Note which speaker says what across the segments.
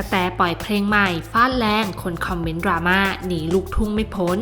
Speaker 1: ระแตปล่อยเพลงใหม่ฟาดแรงคนคอมเมนต์ดราม่าหนีลูกทุ่งไม่พ้น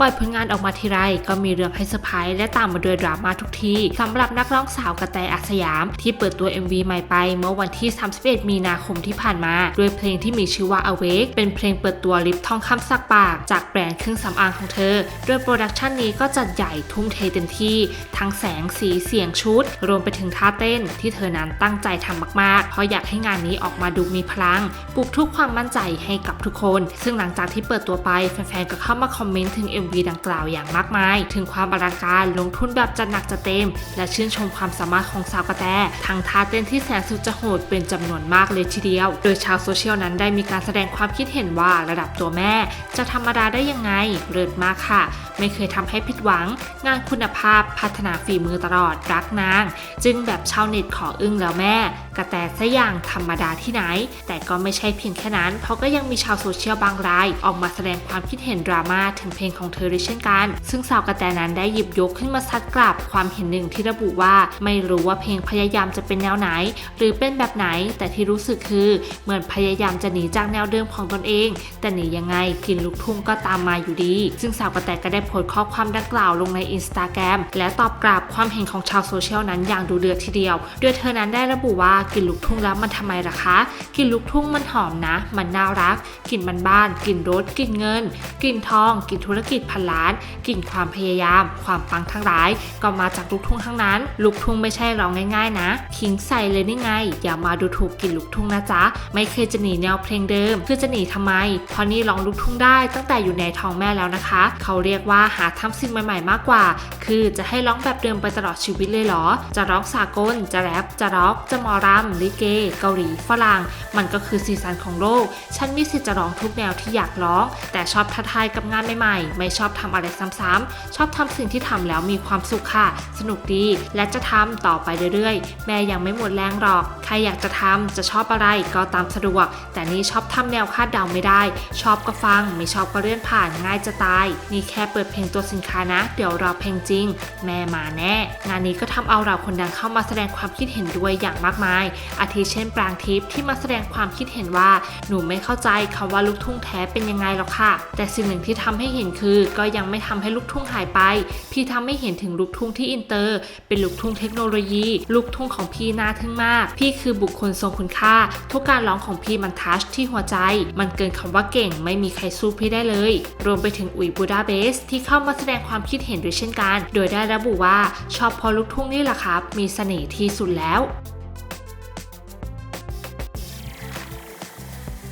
Speaker 1: ปล่อยผลงานออกมาทีไรก็มีเรื่องให้เซอร์ไพรส์และตามมาด้วยดราม่าทุกทีสำหรับนักร้องสาวกระแตอาสยาม ที่เปิดตัว MV ใหม่ไป เมื่อวันที่ 31 มีนาคมที่ผ่านมา ด้วยเพลงที่มีชื่อว่า Awake เป็นเพลงเปิดตัวลิปทองคำสักปาก จากแบรนด์เครื่องสำอางของเธอ โดยโปรดักชันนี้ก็จัดใหญ่ทุ่มเทเต็มที่ ทั้งแสงสีเสียงชุด รวมไปถึงท่าเต้น ที่เธอนั้นตั้งใจทำมากๆ เพราะอยากให้งานนี้ออกมาดูมีพลังปลุกทุกความมั่นใจให้กับทุกคน ซึ่งหลังจากที่เปิดตัวไปแฟนๆก็เข้ามาคอมเมนต์ถึง MV ดังกล่าวอย่างมากมาย ถึงความอลังการลงทุนแบบจัดหนักจัดเต็ม และชื่นชมความสามารถของสาวกระแตทั้งท่าเต้นที่แสนสุดจะโหดเป็นจำนวนมากเลยทีเดียว โดยชาวโซเชียลนั้นได้มีการแสดงความคิดเห็นว่าระดับตัวแม่ จะธรรมดาได้ยังไงเลิศมากค่ะ ไม่เคยทำให้ผิดหวัง งานคุณภาพพัฒนาฝีมือตลอดรักนาง จึงแบบชาวเน็ตขออึ้งแล้วแม่ กระแตซะอย่างธรรมดาที่ไหน แต่ก็ไม่ใช่เพียงแค่นั้น เพราะก็ยังมีชาวโซเชียลบางราย ออกมาแสดงความคิดเห็นดราม่าถึงเพลงของเธอด้วยเช่นกัน ซึ่งสาวกระแตนั้นได้หยิบยกขึ้นมาซัดกลับความเห็นหนึ่งที่ระบุว่าไม่รู้ว่าเพลงพยายามจะเป็นแนวไหน หรือเป็นแบบไหน แต่ที่รู้สึกคือเหมือนพยายามจะหนีจากแนวเดิมของตนเอง แต่หนียังไงกินลูกทุ่งก็ตามมาอยู่ดี ซึ่งสาวกระแตก็ได้โพสต์ข้อความดังกล่าวลงในอินสตาแกรมและตอบกลับความเห็นของชาวโซเชียลนั้นอย่างดูเดือดทีเดียว โดยเธอนั้นได้ระบุว่ากินลูกทุ่งแล้วมันทำไมล่ะคะกลินลูกทุ่งมันหอมนะ มันน่ารักกลิ่นมันบ้านกลิ่นรถกลิ่นเงินกลิ่นทองกลิ่นธุรกิจพันล้าน กลิ่นความพยายาม ความปังทั้งหลาย ก็มาจากลูกทุ่งทั้งนั้น ลูกทุ่งไม่ใช่ร้องง่ายๆ นะทิ้งใส่เลยนี่ไง อย่ามาดูถูกกลิ่นลูกทุ่งนะจ๊ะ ไม่เคยจะหนีแนวเพลงเดิม คือจะหนีทำไม เพราะนี่ร้องลูกทุ่งได้ตั้งแต่อยู่ในท้องแม่แล้วนะคะ เขาเรียกว่าหาทำสิ่งใหม่ๆ มากกว่า คือจะให้ร้องแบบเดิมไปตลอดชีวิตเลยเหรอ จะร้องสากล จะแรป จะร็อก จะมอรำลิเก เกาหลี ฝรั่ง มันก็คือสีสันของโลก ฉันมีสิทธิ์จะร้องทุกแนวที่อยากร้อง แต่ชอบท้าทายกับงานใหม่ๆ ไม่ชอบทำอะไรซ้ำๆชอบทำสิ่งที่ทำแล้วมีความสุขค่ะ สนุกดี และจะทำต่อไปเรื่อยๆ แม่ยังไม่หมดแรงหรอก ใครอยากจะทำจะชอบอะไรก็ตามสะดวก แต่นี่ชอบทำแนวคาดเดาไม่ได้ ชอบก็ฟัง ไม่ชอบก็เลื่อนผ่านง่ายจะตาย นี่แค่เปิดเพลงตัวสินค้านะ เดี๋ยวรอเพลงจริง แม่มาแน่ งานนี้ก็ทำเอาเราคนดังเข้ามาแสดงความคิดเห็นด้วยอย่างมากมาย อาทิเช่นปรางทิพย์ที่มาแสดงความคิดเห็นว่าหนูไม่เข้าใจคำว่าลูกทุ่งแท้เป็นยังไงหรอกค่ะ แต่สิ่งหนึ่งที่ทำให้เห็นคือก็ยังไม่ทำให้ลูกทุ่งหายไป พี่ทำให้เห็นถึงลูกทุ่งที่อินเตอร์ เป็นลูกทุ่งเทคโนโลยี ลูกทุ่งของพี่น่าทึ่งมาก พี่คือบุคคลทรงคุณค่า ทุกการร้องของพี่มันทัชที่หัวใจ มันเกินคำว่าเก่ง ไม่มีใครสู้พี่ได้เลย รวมไปถึงอุ๋ยบูดาเบส ที่เข้ามาแสดงความคิดเห็นด้วยเช่นกัน โดยได้ระบุว่าชอบพอลูกทุ่งนี่แหละครับ มีเสน่ห์ที่สุดแล้ว